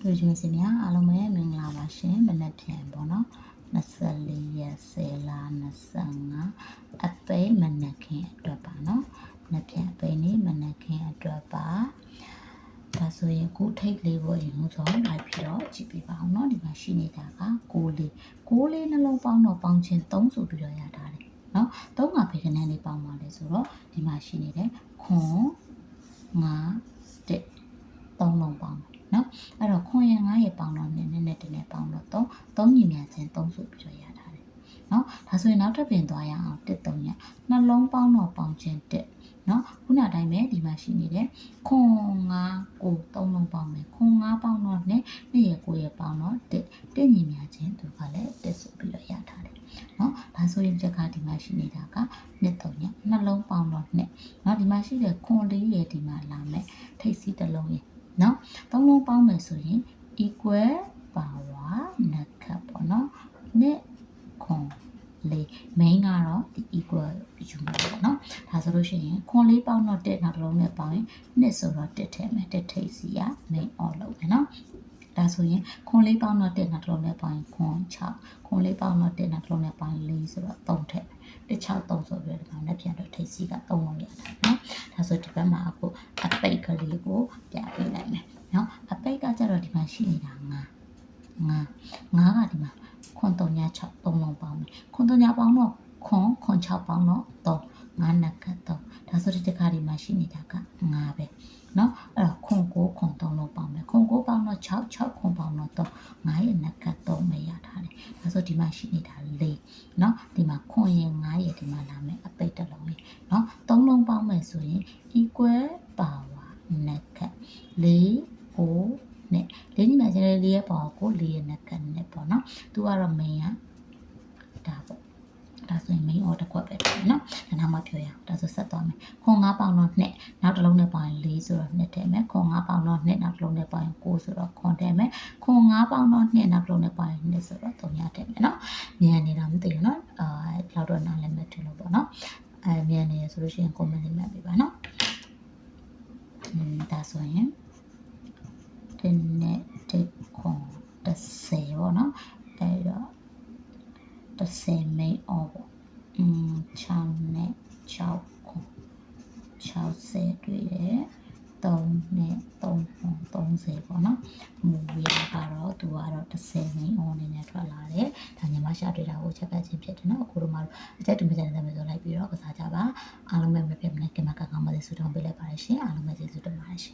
တို့ချင်းစင်များအားလုံးပဲမင်္ဂလာပါရှင်မနက်ထင်ပေါ့နော်24ရက်10လ25အပိတ်မနက်ခင်းအတွက်ပါနော်မနက်ဖြန်အပိတ်နေ့မနက်ခင်းအတွက်ပါဒါဆိုရင်ကိုထိတ်လေးပေါ်ရင်ဦးဆုံးလိုက်ပြီးတော့ကြည့်ပြပါအောင်နော်ဒီမှာရှိနေတာက6လေး6လေးနှလုံးပေါင်းတော့ပေါင်းချင်း3ဆိုပြီးတော့ရထားတယ်နော်3ကဖေကနေလေးပေါင်းပါလေဆိုတော့ဒီမှာရှိနေတဲ့ခွန်5တက်3လုံးပေါင်းတယ်နော် အဲ့တော့ခွန်ရန်9ရဲ့ပေါင်တော်နဲ့နည်းနည်းတည်းပေါင်တော်သုံးသုံးညီမြန်ချင်းသုံးစုပြီးတော့ရထားတယ်နော်ဒါဆိုရင်နောက်တစ်ပင်သွားရအောင်တစ်သုံးရနှလုံးပေါင်းတော်ပေါင်ချင်းတစ်နော်ခုနတိုင်းပဲဒီမှာရှိနေတဲ့ခွန်9ကို3လုံးပေါင်းမယ်ခွန်9ပေါင်းတော့နဲ့2ရဲ့9ရဲ့ပေါင်းတော့1တင့်ညီများချင်းသူကလည်းတက်ဆိုပြီးတော့ရထားတယ်နော်ဒါဆိုရင်တစ်ခါဒီမှာရှိနေတာကနှစ်သုံးညနှလုံးပေါင်းတော့နဲ့နော်ဒီမှာရှိတဲ့ခွန်4ရဲ့ဒီမှာလာမယ်ထိပ်စီးတစ်လုံးရဲ့ နော်သုံးလုံးပေါင်းမယ်ဆိုရင် equal power နှစ်ခပ်ပေါ့နော်နှစ်ခွန်လေး main ကတော့ဒီ equal ယူမှာပေါ့နော်ဒါဆိုလို့ရှိရင်ခွန်လေးပေါင်းတော့တက်နောက်တစ်လုံးနဲ့ပေါင်းရင်နှစ်ဆိုတော့တက်ထဲမယ်တက်ထိတ်စီက main on လုပ်မယ်နော်ဒါဆိုရင်ခွန်လေးပေါင်းတော့တက်နောက်တစ်လုံးနဲ့ပေါင်းရင်ခွန်6ခွန်လေးပေါင်းတော့တက်နောက်တစ်လုံးနဲ့ပေါင်းရင်4ဆိုတော့3ထည့်မယ်1 6 3ဆိုပြီးတော့ဒီမှာပြန်တော့ထိတ်စီက3လုံးရတာနော်ဒါဆိုဒီဘက်မှာအခုအပိတ်ကလေးကိုပြပေးလိုက်မယ်နော်အပိတ်ကကြတော့ဒီမှာ ရှိနေတာ9 9 9ကဒီမှာခွန်3ည6 3လုံးပေါင်းမယ်ခွန်3ညပေါင်းတော့ခွန်ခွန်6ပေါင်းတော့3 9နက်က3ဒါဆိုဒီတစ်ခါဒီမှာရှိနေတာက9ပဲเนาะအဲ့တော့ခွန်9ခွန်3လုံးပေါင်းမယ်ခွန်9ပေါင်းတော့6 6ခွန်ပေါင်းတော့3 9ရဲ့နက်က3ပဲရထားတယ်ဒါဆိုဒီမှာရှိနေတာ4เนาะဒီမှာခွန်ရဲ့9ရဲ့ဒီမှာလာမယ်အပိတ်တစ်လုံးလေးเนาะ3လုံးပေါင်းမယ်ဆိုရင် equal power နက်က4 က်ကနဲ့ပေါ့နော်သူကတော့ main ကဒါပေါ့ဒါဆိုရင် main order တစ်ခွက်ပဲဖြစ်မယ်နော်ဒါနောက်မှပြောရအောင်ဒါဆိုဆက်သွားမယ်ခွန်9ပေါင်တော့2နောက်တစ်လုံးနဲ့ပေါင်ရင်4ဆိုတော့2ထည့်မယ်ခွန်9ပေါင်တော့2နောက်တစ်လုံးနဲ့ပေါင်ရင်9ဆိုတော့ခွန်ထည့်မယ်ခွန်9ပေါင်တော့2နောက်တစ်လုံးနဲ့ပေါင်ရင်2ဆိုတော့3ရထည့်မယ်နော်မြန်နေတာမသိဘူးနော်အာဒီလောက်တော့နားလည်မဲ့တယ်လို့ပေါ့နော်အဲမြန်နေရဆိုလို့ရှိရင် comment လေးမှတ်ပေးပါနော်อืมဒါဆိုရင်တစ်နဲ့တစ်ခွန်30 ပေါ့နော်အဲ့တော့30မိတ်အော်ပေါ့อืม6နဲ့6ခွန်60တွေ့တယ်3နဲ့3ခွန်30ပေါ့နော်မူရကတော့သူကတော့30မိတ်အော်အနေနဲ့ထွက်လာတယ်ဒါညီမရှာတွေ့တာကိုချက်ပတ်ချင်းဖြစ်တယ်နော်အခုတို့မှတော့အကြက်တူမကြတဲ့သမီးဆိုလိုက်ပြီးတော့ကစားကြပါအားလုံးပဲမဖြစ်မနဲ့ကင်မကကောင်းပါစေဆုတောင်းပေးလိုက်ပါရရှင်အားလုံးပဲကျေးဇူးတင်ပါတယ်ရှင်